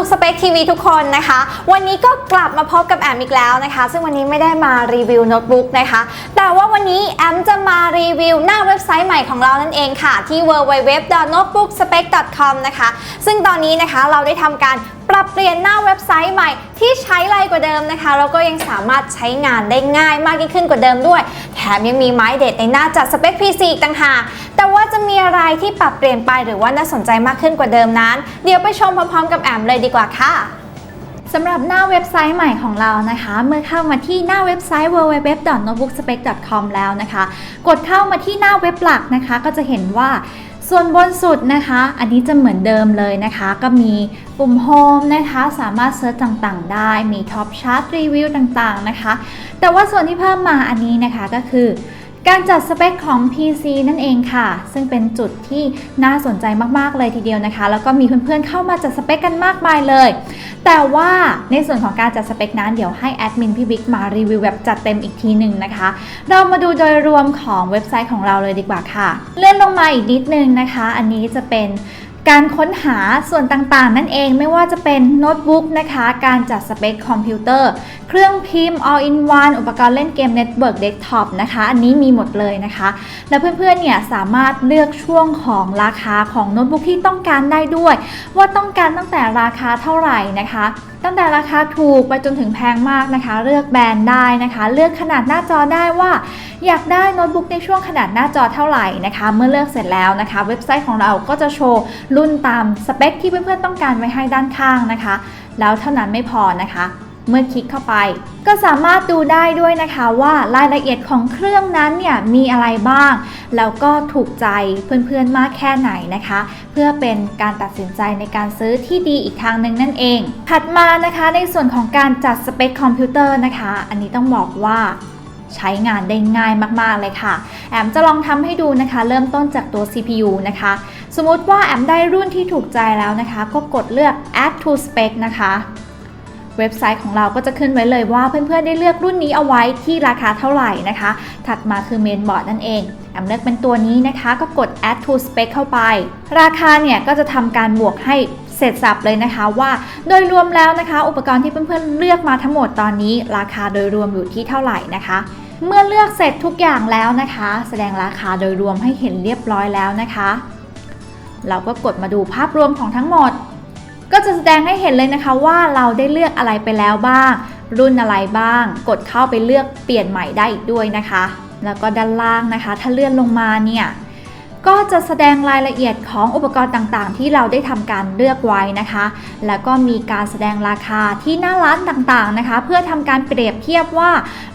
บุ๊กสเปคทีวีทุกคนนะคะ วันนี้ก็กลับมาพบกับแอมอีกแล้วนะคะ ซึ่งวันนี้ไม่ได้มารีวิวโน้ตบุ๊กนะคะ แต่ว่าวันนี้แอมจะมารีวิวหน้าเว็บไซต์ใหม่ของเรานั่นเองค่ะ ที่ www.notebookspec.com นะคะ ซึ่งตอนนี้นะคะเราได้ทำการ ปรับเปลี่ยนหน้าเว็บไซต์ใหม่ที่ใช้ไรกว่าเดิมนะคะแล้วก็ยังสามารถใช้งานได้ง่ายมากยิ่งขึ้นกว่าเดิมด้วย แถมยังมีไม้เด็ดในหน้าจัดสเปค PC อีกต่างหากแต่ว่าจะมีอะไรที่ปรับเปลี่ยนไปหรือว่าน่าสนใจมากขึ้นกว่าเดิมนั้น เดี๋ยวไปชมพร้อมๆ กับแอมเลยดีกว่าค่ะสำหรับหน้าเว็บไซต์ใหม่ของเรานะคะ เมื่อเข้ามาที่หน้าเว็บไซต์ www.notebookspec.com แล้วนะคะ กดเข้ามาที่หน้าเว็บหลักนะคะ ก็จะเห็นว่า ส่วนบนสุดนะคะ อันนี้จะเหมือนเดิมเลยนะคะ ก็มีปุ่ม Home นะคะ สามารถเซิร์ชต่างๆ ได้ มี Top Chart Review ต่างๆนะคะ แต่ว่าส่วนที่เพิ่มมาอันนี้นะคะก็คือ การจัดสเปคของ PC นั่นเองค่ะ ซึ่งเป็นจุดที่น่าสนใจมากๆเลยทีเดียวนะคะ แล้วก็มีเพื่อนๆเข้ามาจัดสเปคกันมากมายเลย แต่ว่าในส่วนของการจัดสเปคนั้น เดี๋ยวให้แอดมินพี่บิ๊กมารีวิวแบบจัดเต็มอีกทีหนึ่งนะคะ เรามาดูโดยรวมของเว็บไซต์ของเราเลยดีกว่าค่ะ เลื่อนลงมาอีกนิดนึงนะคะ อันนี้จะเป็น การค้นหาส่วนต่างๆ นั่นเองไม่ว่าจะเป็นโน้ตบุ๊กนะคะ การจัดสเปคคอมพิวเตอร์ เครื่องพิมพ์ all in one อุปกรณ์เล่นเกม Network Desktop นะคะ อันนี้มีหมดเลยนะคะ และเพื่อนๆ เนี่ยสามารถเลือกช่วงของราคาของโน้ตบุ๊กที่ต้องการได้ด้วย ว่าต้องการตั้งแต่ราคาเท่าไหร่นะคะ ตั้งแต่ราคาถูกไปจนถึงแพงมากนะคะ เลือกแบรนด์ได้นะคะ เลือกขนาดหน้าจอได้ว่าอยากได้โน้ตบุ๊กในช่วงขนาดหน้าจอเท่าไหร่นะคะ เมื่อเลือกเสร็จแล้วนะคะ เว็บไซต์ของเราก็จะโชว์รุ่นตามสเปคที่เพื่อนๆต้องการไว้ให้ด้านข้างนะคะ แล้วเท่านั้นไม่พอนะคะ เมื่อคลิกเข้าไป ก็สามารถดูได้ด้วยนะคะว่ารายละเอียดของเครื่องนั้นเนี่ยมีอะไรบ้าง แล้วก็ถูกใจเพื่อนๆมากแค่ไหนนะคะ เพื่อเป็นการตัดสินใจในการซื้อที่ดีอีกทางหนึ่งนั่นเอง ถัดมานะคะในส่วนของการจัดสเปคคอมพิวเตอร์นะคะ อันนี้ต้องบอกว่าใช้งานได้ง่ายมาก ๆ เลยค่ะ แอมจะลองทำให้ดูนะคะ เริ่มต้นจากตัว CPU นะคะ สมมติว่าแอมได้รุ่นที่ถูกใจแล้วนะคะ ก็กดเลือก add to spec นะคะ เว็บไซต์ของเราก็จะขึ้นไว้เลยว่าเพื่อนๆได้เลือกรุ่นนี้เอาไว้ที่ราคาเท่าไหร่นะคะ ถัดมาคือเมนบอร์ดนั่นเองแอมเลือกเป็นตัวนี้นะคะก็กด add to spec เข้าไป ราคาเนี่ยก็จะทำการบวกให้เสร็จสับเลยนะคะว่าโดยรวมแล้วนะคะ อุปกรณ์ที่เพื่อนๆเลือกมาทั้งหมดตอนนี้ ราคาโดยรวมอยู่ที่เท่าไหร่นะคะเมื่อเลือกเสร็จทุกอย่างแล้วนะคะ แสดงราคาโดยรวมให้เห็นเรียบร้อยแล้วนะคะ เราก็กดมาดูภาพรวมของทั้งหมด ก็จะแสดงให้เห็นเลยนะคะว่าเราได้เลือกอะไรไปแล้วบ้าง รุ่นอะไรบ้าง กดเข้าไปเลือกเปลี่ยนใหม่ได้อีกด้วยนะคะ แล้วก็ด้านล่างนะคะ ถ้าเลื่อนลงมาเนี่ย ก็จะแสดงรายละเอียดของอุปกรณ์ต่างๆ ที่เราได้ทำการเลือกไว้นะคะ แล้วก็มีการแสดงราคาที่หน้าร้านต่างๆนะคะ เพื่อทำการเปรียบเทียบว่า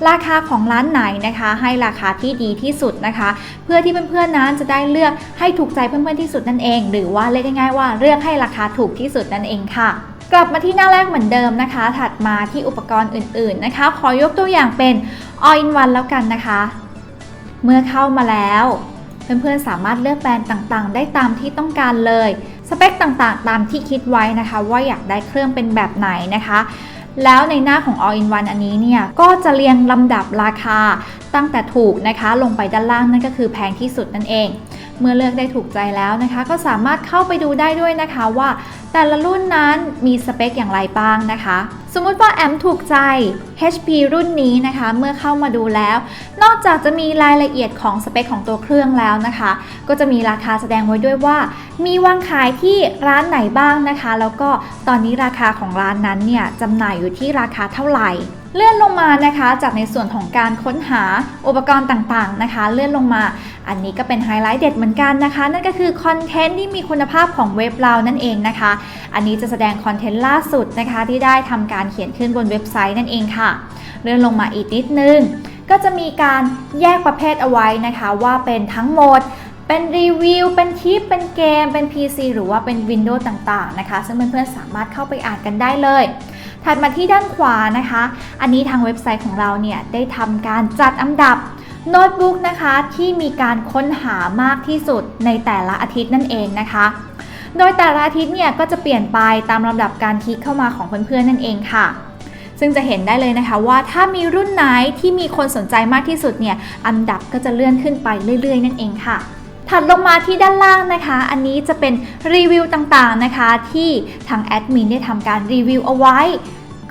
ราคาของร้านไหนนะคะ ให้ราคาที่ดีที่สุดนะคะ เพื่อที่เพื่อนๆนั้นจะได้เลือกให้ถูกใจเพื่อนๆที่สุดนั่นเอง หรือว่าเรียกง่ายๆว่าเลือกให้ราคาถูกที่สุดนั่นเองค่ะกลับมาที่หน้าแรกเหมือนเดิมนะคะ ถัดมาที่อุปกรณ์อื่นๆนะคะ ขอยกตัวอย่างเป็น all in one แล้วกันนะคะ เมื่อเข้ามาแล้ว เพื่อนๆ สามารถเลือกแบรนด์ต่างๆ ได้ตามที่ต้องการเลย สเปคต่างๆ ตามที่คิดไว้นะคะ ว่าอยากได้เครื่องเป็นแบบไหนนะคะแล้วในหน้าของ all in one อันนี้เนี่ย ก็จะเรียงลำดับราคาตั้งแต่ถูกนะคะ ลงไปด้านล่างนั่นก็คือแพงที่สุดนั่นเอง เมื่อเลือกได้ถูกใจแล้วนะคะ ก็สามารถเข้าไปดูได้ด้วยนะคะว่า แต่ละรุ่นนั้นมีสเปคอย่างไรบ้างนะคะ สมมุติว่าแอมถูกใจ HP รุ่นนี้นะคะ เมื่อเข้ามาดูแล้ว นอกจากจะมีรายละเอียดของสเปคของตัวเครื่องแล้วนะคะ ก็จะมีราคาแสดงไว้ด้วยว่า มีวางขายที่ร้านไหนบ้างนะคะ แล้วก็ตอนนี้ราคาของร้านนั้นเนี่ยจำหน่ายอยู่ที่ราคาเท่าไหร่ เลื่อนลงมานะคะจากในส่วนของการค้นหาอุปกรณ์ต่างๆนะคะ เลื่อนลงมา อันนี้ก็เป็นไฮไลท์เด็ดเหมือนกันนะคะ นั่นก็คือคอนเทนต์ที่มีคุณภาพของเว็บเรานั่นเองนะคะ อันนี้จะแสดงคอนเทนต์ล่าสุดนะคะ ที่ได้ทำการเขียนขึ้นบนเว็บไซต์นั่นเองค่ะ เลื่อนลงมาอีกนิดนึงก็จะมีการแยกประเภทเอาไว้นะคะ ว่าเป็นทั้งหมดเป็นรีวิว เป็นทิป เป็นเกม เป็น PC หรือว่าเป็น Windows ต่างๆนะคะ ซึ่งเพื่อนๆสามารถเข้าไปอ่านกันได้เลย ถัดมาที่ด้านขวานะคะ อันนี้ทางเว็บไซต์ของเราเนี่ยได้ทำการจัดอันดับโน้ตบุ๊กนะคะที่มีการค้นหามากที่สุดในแต่ละอาทิตย์นั่นเองนะคะ โดยแต่ละอาทิตย์เนี่ยก็จะเปลี่ยนไปตามลำดับการคลิกเข้ามาของเพื่อนๆนั่นเองค่ะ ซึ่งจะเห็นได้เลยนะคะว่าถ้ามีรุ่นไหนที่มีคนสนใจมากที่สุดเนี่ยอันดับก็จะเลื่อนขึ้นไปเรื่อยๆ นั่นเองค่ะ ถัดลงมาที่ด้านล่างนะคะ อันนี้จะเป็นรีวิวต่างๆนะคะ ที่ทางแอดมินได้ทำการรีวิวเอาไว้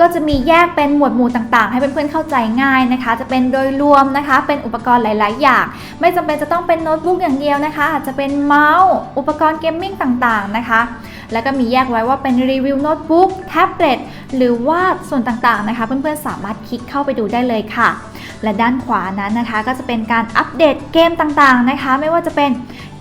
ก็จะมีแยกเป็นหมวดหมู่ต่างๆ ให้เพื่อนๆเข้าใจง่ายนะคะ จะเป็นโดยรวมนะคะ เป็นอุปกรณ์หลาย ๆ อย่าง ไม่จำเป็นจะต้องเป็นโน้ตบุ๊กอย่างเดียวนะคะ อาจจะเป็นเมาส์ อุปกรณ์เกมมิ่งต่างๆนะคะ แล้วก็มีแยกไว้ว่าเป็นรีวิวโน้ตบุ๊กแท็บเล็ตหรือว่าส่วนต่างๆนะคะ เพื่อนๆสามารถคลิกเข้าไปดูได้เลยค่ะ และด้านขวานั้นนะคะก็จะเป็นการอัปเดตเกมต่างๆนะคะ ไม่ว่าจะเป็น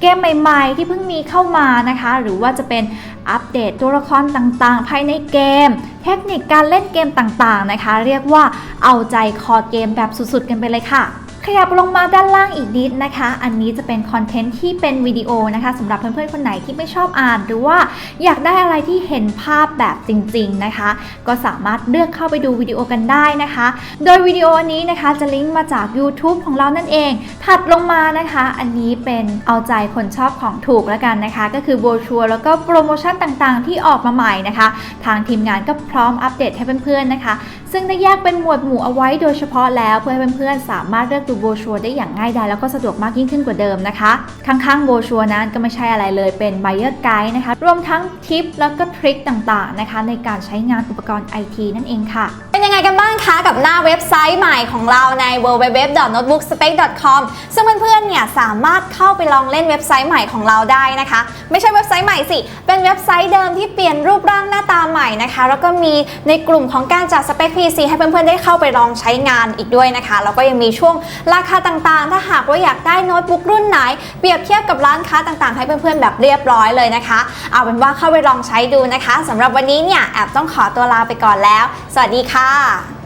เกมใหม่ๆ ที่เพิ่งมีเข้ามานะคะ หรือว่าจะเป็นอัปเดตตัวละครต่างๆ ภายในเกม เทคนิคการเล่นเกมต่างๆนะคะ เรียกว่าเอาใจคอเกมแบบสุดๆกันไปเลยค่ะ ขยับลงมาด้านล่างอีกนิดนะคะ อันนี้จะเป็นคอนเทนต์ที่เป็นวิดีโอนะคะสำหรับเพื่อนๆคนไหนที่ไม่ชอบอ่าน หรือว่าอยากได้อะไรที่เห็นภาพแบบจริง ๆนะคะ ก็สามารถเลือกเข้าไปดูวิดีโอกันได้นะคะ โดยวิดีโอนนี้นะคะจะลิงก์มาจาก YouTube ของเรานั่นเอง ถัดลงมานะคะ อันนี้เป็นเอาใจคนชอบของถูกแล้วกันนะคะ ก็คือโบชัวแล้วก็โปรโมชั่นต่างๆ ที่ออกมาใหม่นะคะ ทางทีมงานก็พร้อมอัปเดตให้เพื่อนๆนะคะ ซึ่งได้แยกเป็นหมวดหมู่เอาไว้โดยเฉพาะแล้วเพื่อให้เพื่อนๆสามารถเลือกดูโบชัวได้อย่างง่ายดายแล้วก็สะดวกมากยิ่งขึ้นกว่าเดิมนะคะข้างๆโบชัวนั้นก็ไม่ใช่อะไรเลยเป็น Buyer Guide นะคะรวมทั้งทิปแล้วก็ทริคต่างๆนะคะในการใช้งานอุปกรณ์ IT นั่นเองค่ะ เป็นยังไงกันบ้างคะกับหน้าเว็บไซต์ใหม่ของเราใน www.notebookspec.com ซึ่งเพื่อนๆเนี่ยสามารถเข้าไปลองเล่นเว็บไซต์ใหม่ของเราได้นะคะ ไม่ใช่เว็บไซต์ใหม่สิ เป็นเว็บไซต์เดิมที่เปลี่ยนรูปร่างหน้าตาใหม่นะคะ แล้วก็มีในกลุ่มของการจัดสเปค PC ให้เพื่อนๆได้เข้าไปลองใช้งานอีกด้วยนะคะแล้วก็ยังมีช่วงราคาต่างๆ ถ้าหากว่าอยากได้โน้ตบุ๊กรุ่นไหน เปรียบเทียบกับร้านค้าต่างๆ ให้เพื่อนๆแบบเรียบร้อยเลยนะคะ เอาเป็นว่าเข้าไปลองใช้ดูนะคะสำหรับวันนี้เนี่ยแอบต้องขอตัวลาไปก่อนแล้ว สวัสดีค่ะ